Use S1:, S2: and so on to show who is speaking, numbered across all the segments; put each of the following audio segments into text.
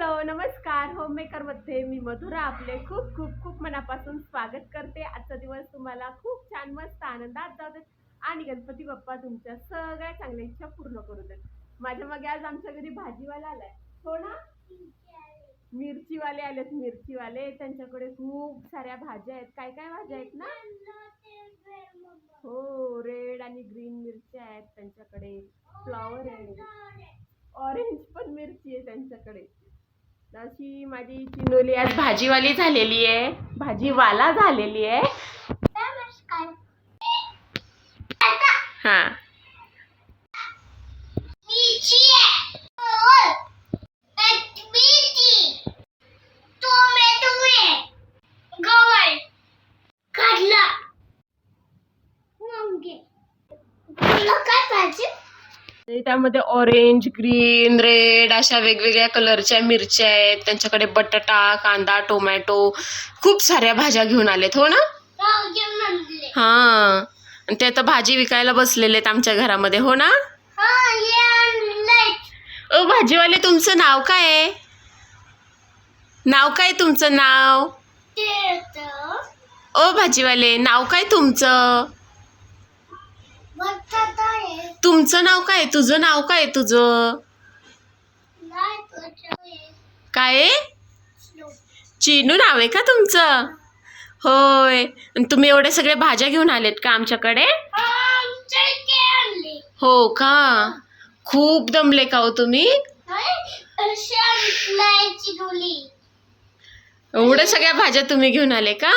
S1: Hello नमस्कार. Home मेकरमध्ये मी मधुरा आपले खूप खूप खूप मनापासून स्वागत करते. आजचा दिवस तुम्हाला खूप छान मस्त आनंदात जाऊ देत आणि गणपती बाप्पा तुमच्या सगळ्या चांगल्या इच्छा पूर्ण करू देत. माझ्या मागे आज आमच्या घरी भाजीवाला आलाय. हो ना? मिरचीवाले आलेत मिरचीवाले. त्यांच्याकडे खूप साऱ्या भाज्या आहेत. काय काय भाज्या आहेत ना? हो रेड आणि ग्रीन मिरच्या आहेत त्यांच्याकडे. फ्लॉवर आहे. ऑरेंज पण मिरची आहे त्यांच्याकडे. अशी माझी चिनोली आज भाजीवाली झालेली आहे. भाजीवाला झालेली आहे. हा
S2: काय पाहिजे
S1: आणि त्यामध्ये ऑरेंज ग्रीन रेड अशा वेगवेगळ्या कलरच्या मिरच्या आहेत. त्यांच्याकडे बटाटा कांदा टोमॅटो खूप साऱ्या भाज्या घेऊन आलेत. हो ना? हा. ते आता भाजी विकायला बसलेले आहेत आमच्या घरामध्ये. हो ना?
S2: हा
S1: ओ भाजीवाले तुमचं नाव काय आहे? नाव काय तुमचं नाव? ओ भाजीवाले नाव काय तुमचं? तुमचं नाव काय तुझं नाव काय तुझं? काय चिनू. नाव आहे का तुमचं? होय. आणि तुम्ही एवढे सगळे भाज्या घेऊन आलेत का आमच्याकडे?
S2: आणले.
S1: हो का? खूप दमले का हो तुम्ही? एवढ्या सगळ्या भाज्या तुम्ही घेऊन आले का?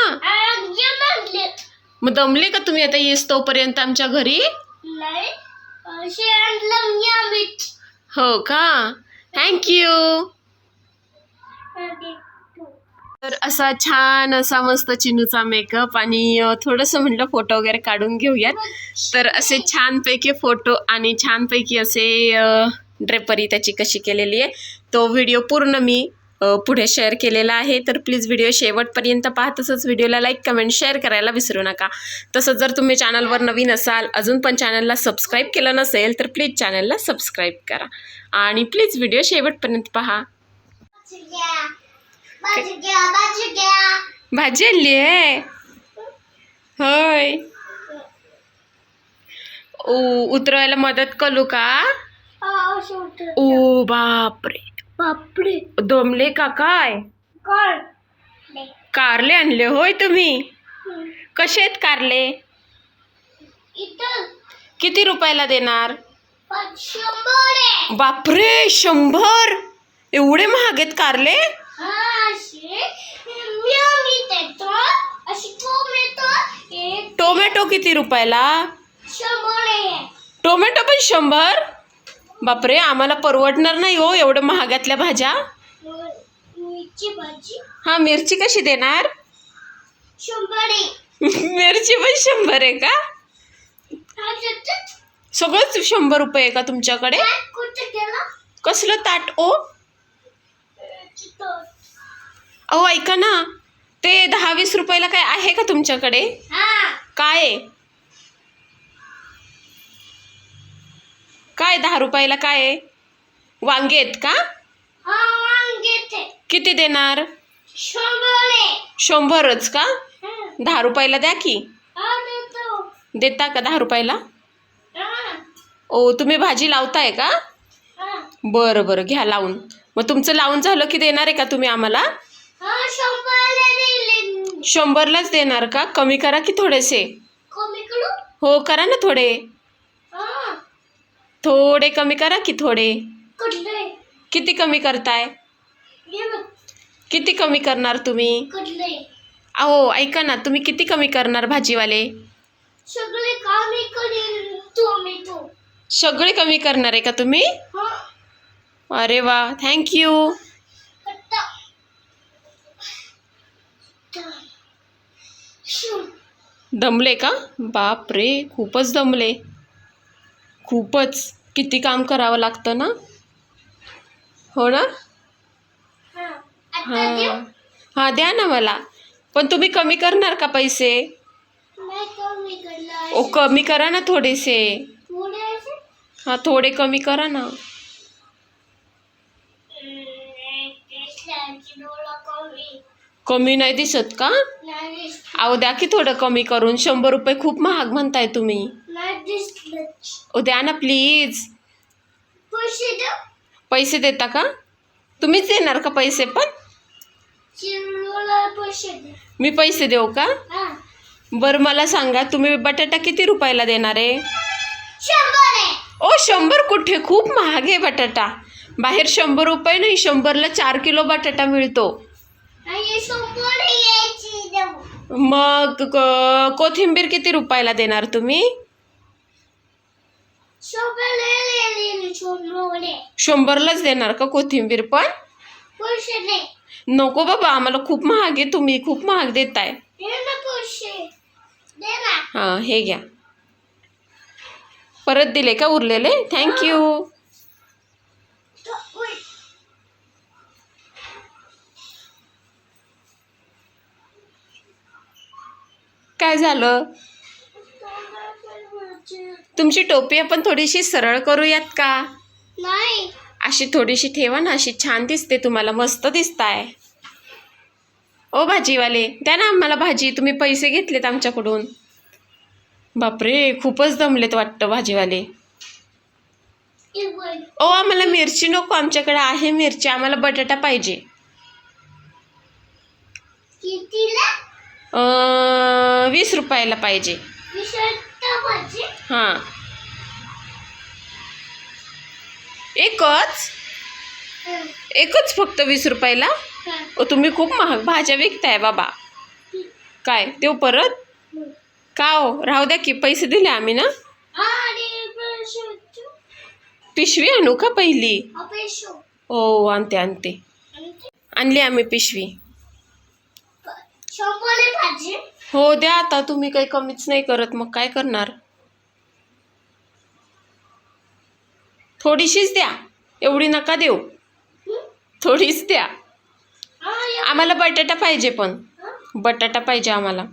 S1: मग दमले का तुम्ही? आता येस तोपर्यंत आमच्या घरी?
S2: आणलं मी
S1: हो का? थँक्यू तर असा छान असा मस्त चिनूचा मेकअप आणि थोडंसं म्हटलं फोटो वगैरे काढून घेऊयात. तर असे छानपैकी फोटो आणि छानपैकी असे ड्रेपरी त्याची कशी केलेली आहे तो व्हिडिओ पूर्ण मी पुढे शेअर केलेला आहे. तर प्लीज व्हिडिओ शेवटपर्यंत पहा. तसंच व्हिडिओला लाईक कमेंट शेअर करायला विसरू नका. तसंच जर तुम्ही चॅनलवर नवीन असाल अजून पण चॅनलला सबस्क्राईब केलं नसेल तर प्लीज चॅनलला सबस्क्राईब करा. आणि प्लीज व्हिडिओ शेवटपर्यंत पहा. भाजी आणली आहे. होय. उतरवायला मदत करू का?
S2: हा
S1: ओ बापरे.
S2: बापरे.
S1: दमले का काय? कारले आणले होय तुम्ही? कसे आहेत कारले? किती रुपयाला देणार? बापरे शंभर? एवढे महाग आहेत कारले?
S2: हा टोमॅटो
S1: किती रुपयाला? टोमॅटो पण शंभर? बापरे आम्हाला परवडणार नाही हो एवढं महागातल्या भाज्या.
S2: मिरची भाजी.
S1: हा मिरची कशी देणार? मिरची पण शंभर आहे का. सगळंच शंभर रुपये आहे का तुमच्याकडे? कसलं ताट ओ. अहो ऐका ना ते दहा वीस रुपयाला काय आहे का तुमच्याकडे?
S2: हा.
S1: काय काय दहा रुपयाला काय आहे? वांगे आहेत का?
S2: हा
S1: किती देणार? शंभरच का. दहा रुपयाला द्या की.
S2: हा देतो.
S1: देता का दहा रुपयाला? ओ तुम्ही भाजी लावताय का?
S2: हा.
S1: बरं बरं घ्या लावून. मग तुमचं लावून झालं की देणार आहे का तुम्ही आम्हाला?
S2: हा
S1: शंभरलाच देणार का? कमी करा की थोडेसे. हो करा ना थोडे. थोडे कमी करा की थोडे? किती कमी करताय? किती कमी करणार तुम्ही? अहो ऐका ना तुम्ही किती कमी करणार भाजीवाले?
S2: सगळे कामी
S1: सगळे करणार आहे का तुम्ही?
S2: हा.
S1: अरे वा थँक्यू दमले का? बाप रे खूपच दमले. खूपच किती काम करावं लागतं ना? हो ना?
S2: हा.
S1: हां. द्या ना मला. पण तुम्ही कमी करणार का पैसे? ओ कमी करा ना थोडेसे. हां थोडे कमी करा ना.
S2: कमी.
S1: नाही दिसत का? अहो द्या की थोडं कमी करून. शंभर रुपये खूप महाग म्हणताय तुम्ही.
S2: नाही दिसलं
S1: ओ द्या ना प्लीज
S2: पैसे द्या
S1: पैसे देता का? तुम्हीच देणार का पैसे पण?
S2: पैसे द्या
S1: मी पैसे देऊ का?
S2: हा.
S1: बरं मला सांगा तुम्ही बटाटा किती रुपयाला देणार आहे?
S2: शंभर आहे.
S1: ओ शंभर कुठे? खूप महाग आहे बटाटा. बाहेर शंभर रुपये नाही शंभरला चार किलो बटाटा मिळतो.
S2: आणि शंभर यायची देऊ.
S1: मग क- कोथिंबीर किती रुपयाला देणार तुम्ही? शंभरलाच देणार का कोथिंबीर पण? नको बाबा आम्हाला खूप महाग आहे तुम्ही खूप महाग देताय. हां हे घ्या. परत दिले का उरलेले? थँक्यू. काय झालं? तुमची टोपी आपण थोडीशी सरळ करूयात का?
S2: नाही.
S1: अशी थोडीशी ठेवा ना अशी छान दिसते तुम्हाला मस्त दिसताय. ओ भाजीवाले द्या ना आम्हाला भाजी तुम्ही पैसे घेतलेत आमच्याकडून. बापरे खूपच दमलेत वाटतं भाजीवाले. ओ आम्हाला मिरची नको आमच्याकडे आहे मिरची आम्हाला बटाटा पाहिजे. वीस रुपयाला पाहिजे. हां. एकच? एकच फक्त वीस रुपयाला? तुम्ही खूप महाग भाज्या विकताय बाबा. काय देऊ परत. का हो? राहू द्या की पैसे दिले आम्ही ना. पिशवी आणू का पहिली?
S2: हा
S1: आणते आणते. आणली आम्ही पिशवी. हो द्या आता तुम्ही काही कमीच नाही करत मग काय करणार? थोडीशीच द्या. एवढी नका देऊ. थोडीच द्या. आम्हाला बटाटा पाहिजे पण. बटाटा पाहिजे आम्हाला.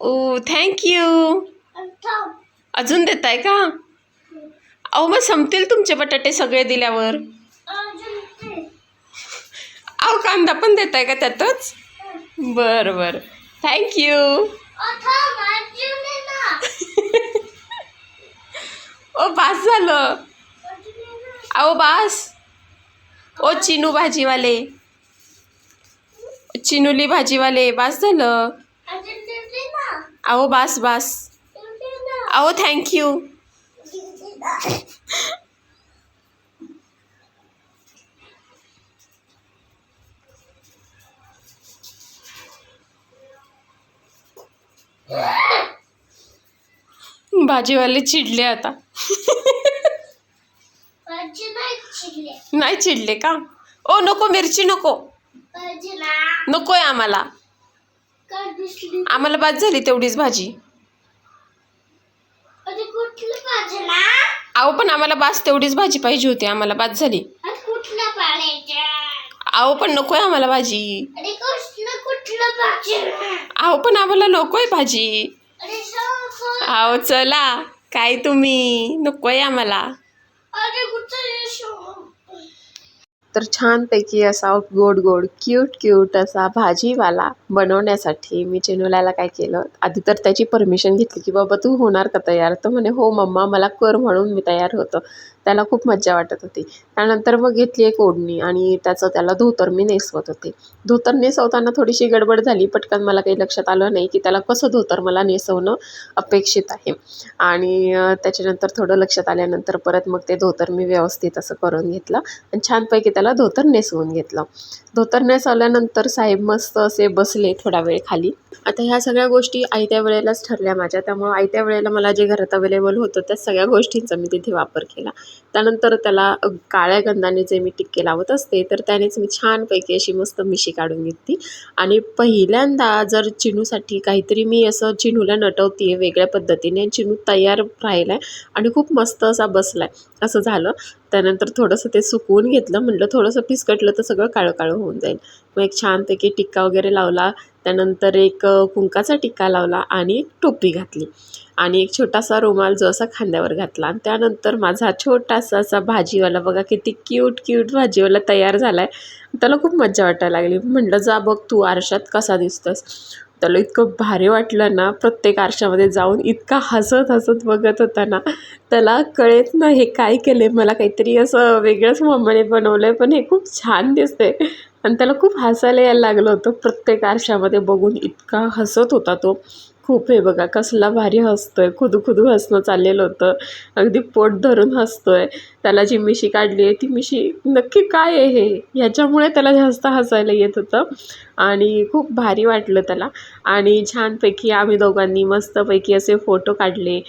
S1: ओ थँक्यू अजून देताय का? अहो मग संपतील तुमचे बटाटे सगळे दिल्यावर. अहो कांदा पण देताय का त्यातच? बरं बरं. थँक्यू
S2: अ, थांब, अजून आहे ना.
S1: ओ बास झालं. अहो बास ओ चिनू भाजीवाले. चिनुली भाजीवाले बास झालं. अहो बास बास अहो थँक्यू भाजीवाले चिडले आता.
S2: नाही
S1: चिडले. का? ओ नको मिरची नको. नकोय आम्हाला. आम्हाला बाद झाली तेवढीच भाजी. अहो पण आम्हाला बास तेवढीच भाजी पाहिजे होती. आम्हाला बाद झाली. अहो पण नकोय आम्हाला भाजी. अहो पण आम्हाला नकोय भाजी. अहो चला. काय तुम्ही? नकोय आम्हाला
S2: अरे कुठं शो
S1: तर छानपैकी असा गोड गोड क्यूट क्यूट असा भाजीवाला बनवण्यासाठी मी चिनुलाला काय केलं? आधी तर त्याची परमिशन घेतली की बाबा तू होणार का तयार? तर म्हणे हो मम्मा मला कर म्हणून मी तयार होतो. त्याला खूप मज्जा वाटत होती. त्यानंतर मग घेतली एक ओढणी आणि त्याचं त्याला धोतर मी नेसवत होते. धोतर नेसवताना थोडीशी गडबड झाली. पटकन मला काही लक्षात आलं नाही की त्याला कसं धोतर मला नेसवणं अपेक्षित आहे. आणि त्याच्यानंतर थोडं लक्षात आल्यानंतर परत मग ते धोतर मी व्यवस्थित असं करून घेतलं आणि छानपैकी त्याला धोतर नेसवून घेतलं. धोतर नेसवल्यानंतर साहेब मस्त असे बसले थोडा वेळ खाली. आता ह्या सगळ्या गोष्टी आयत्या वेळेलाच ठरल्या माझ्या. त्यामुळं आयत्या वेळेला मला जे घरात अवेलेबल होतं त्या सगळ्या गोष्टींचा मी तिथे वापर केला. त्यानंतर त्याला काळ्या गंधाने जे मी टिक्के लावत असते तर त्यानेच मी छानपैकी अशी मस्त मिशी काढून घेतली. आणि पहिल्यांदा जर चिनूसाठी काहीतरी मी असं चिनूला नटवते वेगळ्या पद्धतीने चिनू तयार राहिला आहे आणि खूप मस्त असा बसला आहे असं झालं. त्यानंतर थोडंसं ते सुकवून घेतलं. म्हटलं थोडंसं पिसकटलं तर सगळं काळं काळं होऊन जाईल. मग एक छानपैकी टिक्का वगैरे लावला. त्यानंतर एक कुंकाचा टिक्का लावला आणि टोपी घातली. आणि एक छोटासा रुमाल जो असा खांद्यावर घातला. आणि त्यानंतर माझा छोटासा असा भाजीवाला बघा किती क्यूट क्यूट भाजीवाला तयार झाला आहे त्याला खूप मज्जा वाटायला लागली. म्हटलं जा बघ तू आरशात कसा दिसतोस त्याला इतकं भारी वाटलं ना प्रत्येक आरशामध्ये जाऊन इतका हसत हसत बघत होता ना त्याला कळेत ना हे काय केलं मला काहीतरी असं वेगळंच मम्माने बनवलं आहे पण हे खूप छान दिसते आणि त्याला खूप हसायला यायला लागलं होतं. प्रत्येक आरशामध्ये बघून इतका हसत होता तो. खूप हे बघा कसला भारी हसतोय. खुदू खुदू हसणं चाललेलं होतं. अगदी पोट धरून हसतोय. त्याला जी मिशी काढली आहे ती मिशी नक्की काय आहे हे? ह्याच्यामुळे त्याला जास्त हसायला येत होतं. आणि खूप भारी वाटलं त्याला. आणि छानपैकी आम्ही दोघांनी मस्तपैकी असे फोटो काढले.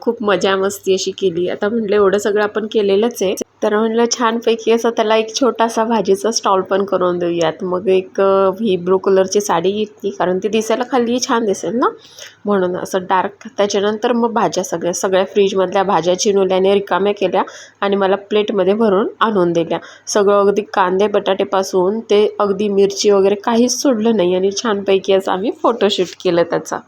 S1: खूप मजा मस्ती अशी केली. आता म्हटलं एवढं सगळं आपण केलेलंच आहे. तर म्हणलं छानपैकी असं त्याला एक छोटासा भाजीचा स्टॉल पण करून देऊयात. मग एक ही ब्लू कलरची साडी घेतली कारण ती दिसायला खाली छान दिसेल ना? म्हणून असं डार्क त्याच्यानंतर मग भाज्या सगळ्या सगळ्या फ्रीजमधल्या भाज्या चिनुल्याने रिकाम्या केल्या आणि मला प्लेटमध्ये भरून आणून दिल्या. सगळं अगदी कांदे बटाटेपासून ते अगदी मिरची वगैरे काहीच सोडलं नाही आणि छानपैकी असं आम्ही फोटोशूट केलं त्याचा.